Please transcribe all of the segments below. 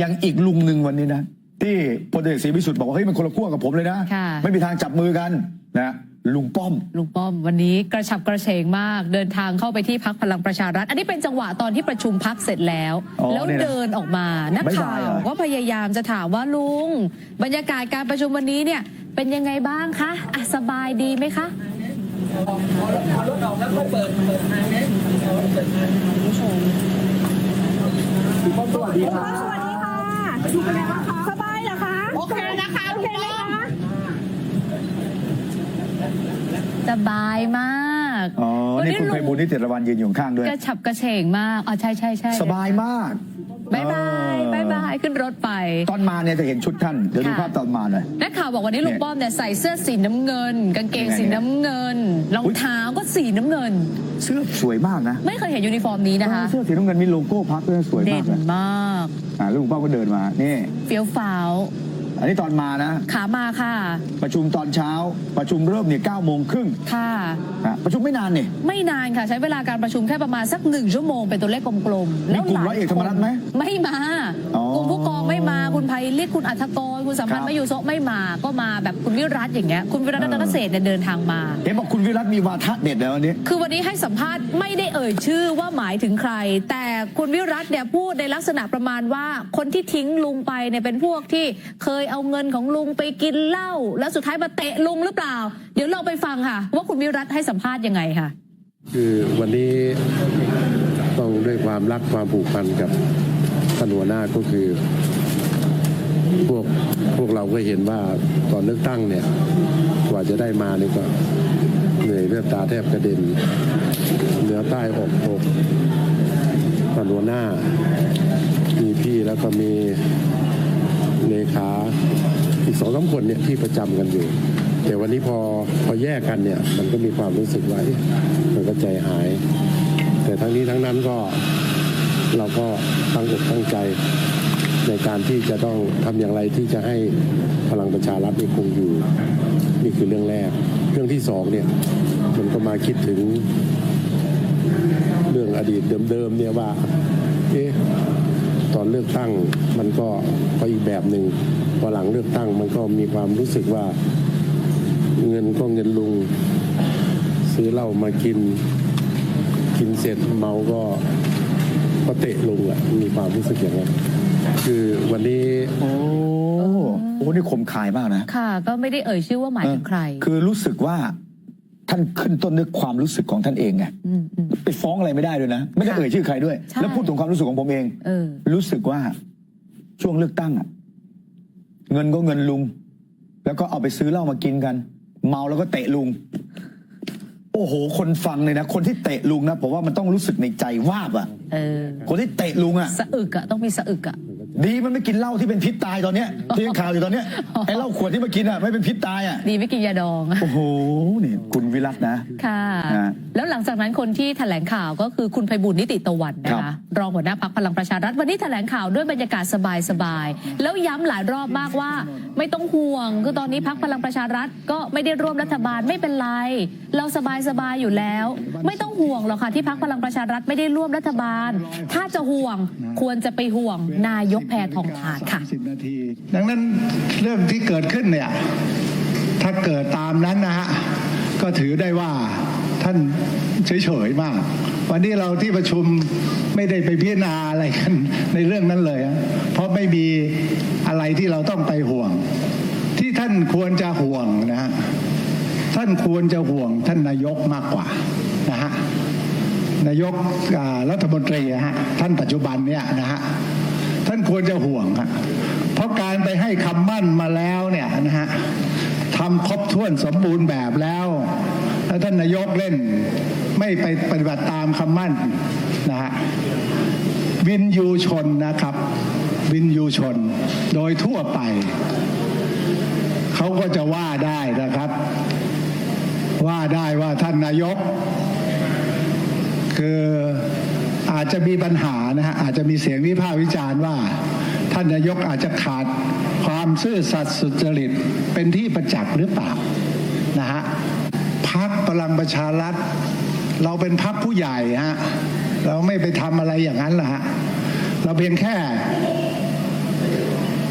อย่างอีกลุงหนึ่งวันนี้นะ ที่พลเอกศรีวิสุทธิ์บอกว่าเฮ้ยมันคนละขั้วกับผมเลยนะ ค่ะ ไม่มีทางจับมือกันนะลุงป้อม ลุงป้อมวันนี้กระฉับกระเฉงมาก เดินทางเข้าไปที่พักพลังประชารัฐ อันนี้เป็นจังหวะตอนที่ประชุมพักเสร็จแล้ว อ๋อแล้วเนี่ยนะเดินออกมานักบ๊ายข่าบายวเหรอ ก็พยายามจะถามว่าลุง บรรยากาศการประชุมวันนี้เนี่ย เป็นยังไงบ้างคะอะสบายดีไหมคะสวัสดีค่ะ สบายเหรอคะ โอเคนะคะโอเคไหมคะสบายมาก อ๋อวันนี่คุณไพบูลย์นิติรวันยืนอยู่ข้างด้วย กระฉับกระเฉงมาก อ๋อ ใช่ใช่ใช่ สบายมาก บายบายบายบายขึ้นรถไป ตอนมาเนี่ยจะเห็นชุดท่าน เดี๋ยวดูค่ะภาพตอนมาหน่อยนักข่าวบอกวันนี้ลุงเนี่ยป้อมเนี่ยใส่เสื้อสีน้ำเงิน กางเกงยังไงสีน้ำเงินรองอุ๊ยเท้าก็สีน้ำเงิน เสื้อสวยมากนะ ไม่เคยเห็นยูนิฟอร์มนี้นะคะ เสื้อสีน้ำเงินมีโลโก้พักด้วยสวยเด่มากนเลยมากอ่าแล้วลุงป้อมก็เดินมานี่เฟี้ยวฟ้าว อันนี้ตอนมานะ ขามาค่ะ ประชุมตอนเช้า ประชุมเริ่มเนี่ยเก้าโมงครึ่งค่ะอะประชุมไม่นานนี่ไม่นานค่ะ ใช้เวลาการประชุมแค่ประมาณสักหนึ่งชั่วโมงเป็นตัวเลขกลมๆมีกลุ่มหลร้อยเอกธรรมนัสไหมไม่มาอ๋อ กลุ่มผู้กอง ไม่มาคุณไพลิกคุณอัธกรคุณสัมพันครัธ์บไม่อยู่โซะไม่มาก็มาแบบคุณวิรัตอย่างเงี้ยคุณวิรัตเออรัตนเศรษฐ์เนี่ยเดินทางมาเห็นบอกคุณวิรัตมีวาทะเด็ดแล้ววันนี้ คือวันนี้ให้สัมภาษณ์ไม่ได้เอ่ยชื่อว่าหมายถึงใคร แต่คุณวิรัตเนี่ยพูดในลักษณะประมาณว่าคนที่ทิ้งลุงไปเนี่ยเป็นพวกที่เคยเอาเงินของลุงไปกินเหล้าแล้วสุดท้ายมาเตะลุงหรือเปล่า เดี๋ยวเราไปฟังค่ะ ว่าคุณวิรัตให้สัมภาษณ์ยังไงค่ะ คือวันนี้ต้องด้วยความรักความผูกพันกับท่านหัวหน้าก็คือ พวกพวกเราก็เห็นว่าตอนเลือกตั้งเนี่ยกว่าจะได้มานี่ก็เหนื่อยเลือดตาแทบกระเด็นเหนือใต้อกตกท่านหัวหน้า มีพี่แล้วก็มีเลขาอีกสองสามคนเนี่ยที่ประจำกันอยู่ แต่วันนี้พอพอแยกกันเนี่ย มันก็มีความรู้สึกว่าอ๊ะมันก็ใจหาย แต่ทั้งนี้ทั้งนั้นก็เราก็ตั้งอกตั้งใจ ในการที่จะต้องทำอย่างไรที่จะให้พลังประชารัฐนี่คงอยู่นี่คือเรื่องแรก เรื่องที่สองเนี่ยมันก็มาคิดถึงเรื่องอดีตเดิมๆเนี่ยว่าเอ๊ะตอนเลือกตั้งมันก็ก็อีกแบบหนึ่งพอหลังเลือกตั้งมันก็มีความรู้สึกว่าเงินก็เงินลุง ซื้อเหล้ามากิน กินเสร็จเมาก็ก็เตะลุงอะมีความรู้สึกอย่างนั้น คือวันนี้โอ้โหนี่คมคายมากนะค่ะ ก็ไม่ได้เอ่ยชื่อว่าหมายถึงใคร คือรู้สึกว่าท่านขึ้นต้นด้วยความรู้สึกของท่านเองไงอืมอืมไปฟ้องอะไรไม่ได้ด้วยนะ ไม่ได้ค่ะเอ่ยชื่อใครด้วยใช่แล้วพูดถึงความรู้สึกของผมเองเออรู้สึกว่าช่วงเลือกตั้งอะเงินก็เงินลุง แล้วก็เอาไปซื้อเหล้ามากินกัน เมาแล้วก็เตะลุง โอ้โห คนฟังเลยนะ คนที่เตะลุงนะผมว่ามันต้องรู้สึกในใจวาบอะเออคนที่เตะลุงอะสะอึกอะต้องมีสะอึกอะ ดีมันไม่กินเหล้าที่เป็นพิษตายตอนเนี้ยที่ยังข่าวอยู่ตอนเนี้ยไอ้เหล้าขวดที่มากินอะไม่เป็นพิษตายอะดีไม่กินยาดอง โอ้โหนี่คุณวิรัตนะ ค่ะฮะแล้วหลังจากนั้นคนที่แถลงข่าวก็คือคุณไพบุญนิติตะวันนะครัคะบ รองหัวหน้าพักพลังประชารัฐวันนี้แถลงข่าวด้วยบรรยากาศสบายๆแล้วย้ำหลายรอบมากว่า ไม่ต้องห่วง คือตอนนี้พักพลังประชารัฐก็ไม่ได้ร่วมรัฐบาลไม่เป็นไร เราสบายๆอยู่แล้ว ไม่ต้องห่วงหรอกค่ะที่พักพลังประชารัฐไม่ได้ร่วมรัฐบาล ถ้าจะห่วงควรจะไปห่วงนายกแพทองทานค่ะสิบนาที ดังนั้นเรื่องที่เกิดขึ้นเนี่ย ถ้าเกิดตามนั้นนะฮะ ก็ถือได้ว่าท่านเฉยๆมาก วันนี้เราที่ประชุมไม่ได้ไปพิจารณาอะไรกันในเรื่องนั้นเลย เพราะไม่มีอะไรที่เราต้องไปห่วง ที่ท่านควรจะห่วงนะฮะท่านควรจะห่วงท่านนายกมากกว่านะฮะนายกรัฐมนตรีอะฮะท่านปัจจุบันเนี่ยนะฮะ ควรจะห่วงฮะเพราะการไปให้คำมั่นมาแล้วเนี่ยนะฮะทำครบถ้วนสมบูรณ์แบบแล้วแล้วท่านนายกเล่นไม่ไปปฏิบัติตามคำมั่นนะฮะวินยูชนนะครับ วินยูชน โดยทั่วไป เขาก็จะว่าได้นะครับ ว่าได้ว่าท่านนายก คือ อาจจะมีปัญหานะฮะอาจจะมีเสียงวิพากษ์วิจารณ์ว่า ท่านนายกอาจจะขาดความซื่อสัตย์สุจริตเป็นที่ประจักษ์หรือเปล่านะฮะพักพลังประชารัฐ เราเป็นพักผู้ใหญ่ฮะเราไม่ไปทำอะไรอย่างนั้นหรอฮะเราเพียงแค่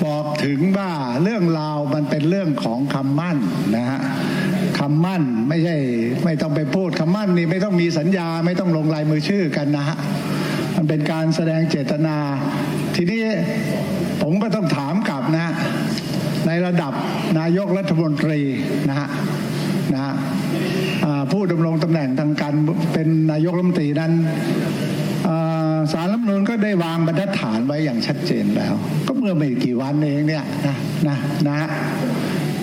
บอกถึงว่าเรื่องราวมันเป็นเรื่องของคำมั่นนะฮะคำมั่นไม่ใช่ไม่ต้องไปพูดคำมั่นนี่ไม่ต้องมีสัญญาไม่ต้องลงลายมือชื่อกันนะฮะ มันเป็นการแสดงเจตนา ทีนี้ผมก็ต้องถามกลับนะฮะในระดับนายกรัฐมนตรีนะฮะนะฮะอ่าผู้ดำรงตำแหน่งทางการเป็นนายกรัฐมนตรีนั้นอ่าสารรัฐธรรมนูญก็ได้วางบรรทัดฐานไว้อย่างชัดเจนแล้ว ก็เมื่อไม่กี่วันเองเนี่ยนะนะนะฮะ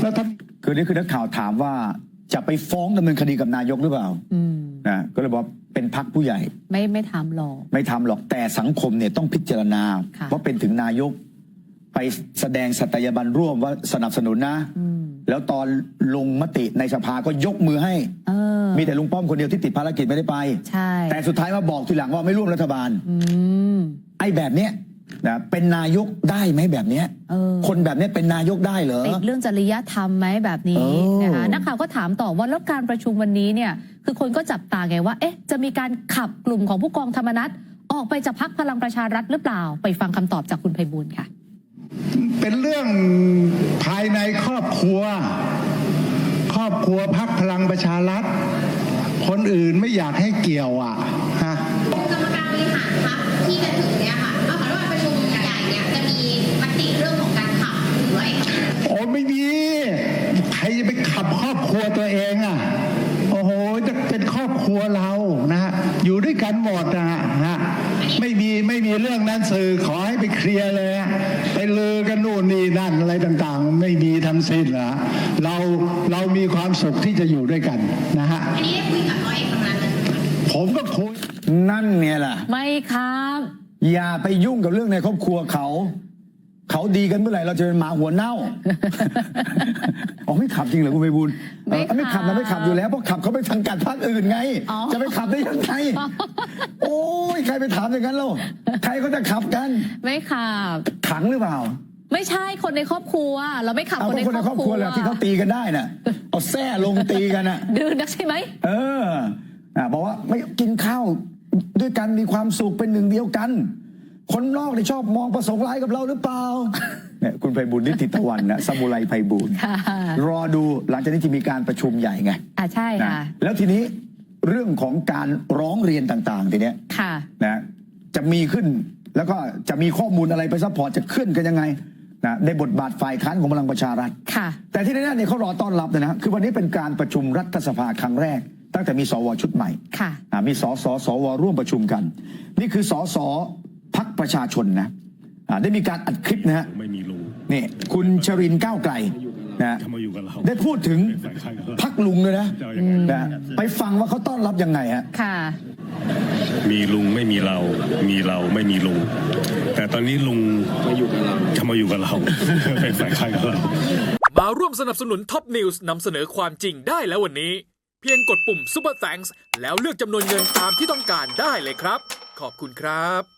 แล้วท่านคือนี่คือนักข่าวถามว่าจะไปฟ้องดำเนินคดีกับนายกหรือเปล่าอืม นะก็เลยบอกเป็นพักผู้ใหญ่ ไม่ไม่ทำหรอก ไม่ทำหรอกแต่สังคมเนี่ยต้องพิจารณา ค่ะว่าเป็นถึงนายก ไปแสดงสัตยาบันร่วมว่าสนับสนุนนะ อืมแล้วตอนลงมติในสภาก็ยกมือให้ เออมีแต่ลุงป้อมคนเดียวที่ติดภารกิจไม่ได้ไป ใช่แต่สุดท้ายมาบอกทีหลังว่าไม่ร่วมรัฐบาล อืม ไอ้แบบเนี้ย นะเป็นนายกได้ไหมแบบเนี้ยเออคนแบบเนี้ยเป็นนายกได้เหรอ ติดเรื่องจริยธรรมไหมแบบนี้เออ นะคะนักข่าวก็ถามต่อว่าแล้วการประชุมวันนี้เนี่ย คือคนก็จับตาไงว่า เอ๊ะ จะมีการขับกลุ่มของผู้กองธรรมนัฐออกไปจากพักพลังประชารัฐหรือเปล่า ไปฟังคำตอบจากคุณไพบูลย์ค่ะ เป็นเรื่องภายในครอบครัว ครอบครัวพักพลังประชารัฐ คนอื่นไม่อยากให้เกี่ยวอะฮ ขับครอบครัวตัวเองอะโอ้โหจะเป็นครอบครัวเรานะฮะอยู่ด้วยกันหมดนะฮะไม่มีไม่มีเรื่องนั้นสื่อขอให้ไปเคลียร์เลยฮะไปลือกันนู่นนี่นั่นอะไรต่างๆ ไม่มีทั้งสิ้นละเราเรามีความสุขที่จะอยู่ด้วยกันนะฮะอันนี้ได้คุยกับร้อยเอกธรรมนัฐเลยผมก็คุยนั่นเนี่ยแหละไม่ครับ อย่าไปยุ่งกับเรื่องในครอบครัวเขา เขาดีกันเมื่อไหร่เราจะเป็นหมาหัวเน่าอ๋อไม่ขับจริงเหรอคุณไปบุญไม่ขับไม่ขับนะไม่ขับอยู่แล้วเพราะขับเขาไปทางการพักอื่นไง อ๋อ จะไปขับได้ยังไงโอ้ยใครไปถามอย่างนั้นเล่าใครเขาจะขับกัน ไม่ขับ ขังหรือเปล่า ไม่ใช่คนในครอบครัว เราไม่ขับเอาคนพวในกคนในคครรออบบคครัรัววแหละที่เขาตีกันได้น่ะเอาแส้ลงตีกันน่ะ ดื้อนักใช่ไหม เอออะบอกว่าไม่กินข้าวด้วยกันมีความสุขเป็นหนึ่งเดียวกัน คนนอกที่ชอบมองประสงค์ร้ายกับเราหรือเปล่าเนี่ยคุณไพบุญนิติตะวันนะสมุไรไพบุญค่ะรอดูหลังจากนี้จะมีการประชุมใหญ่ไงอะใช่นะค่ะ แล้วทีนี้เรื่องของการร้องเรียนต่างๆทีเนี้ยค่ะ นะจะมีขึ้นแล้วก็จะมีข้อมูลอะไรไปซัพพอร์ตจะเคลื่อนกันยังไงนะในบทบาทฝ่ายค้านของพลังประชารัฐ ค่ะ แต่ที่แน่ๆเนี่ยเขารอต้อนรับเลยนะคือวันนี้เป็นการประชุมรัฐสภาครั้งแรก ตั้งแต่มีสวชุดใหม่ค่ะ อ่ามีสสสวร่วมประชุมกัน นี่คือสส พักประชาชนนะอ่าได้มีการอัดคลิปนะฮะไม่มีลุงนี่คุณชรินทร์ก้าวไกลนะฮะจะมาอยู่กับเราได้พูดถึงเป็นฝ่ายค้านกับเราพักลุงเลยนะจะเอายังไงนะไปฟังว่าเขาต้อนรับยังไงฮะค่ะมีลุงไม่มีเรา มีเราไม่มีลุง แต่ตอนนี้ลุงมาอยู่กับเราจะมาอยู่กับเราเป็นฝ่ายค้านกับเรามาร่วมสนับสนุนท็อปนิวส์นำเสนอความจริงได้แล้ววันนี้ เพียงกดปุ่ม Super Thanks แล้วเลือกจำนวนเงินตามที่ต้องการได้เลยครับ ขอบคุณครับ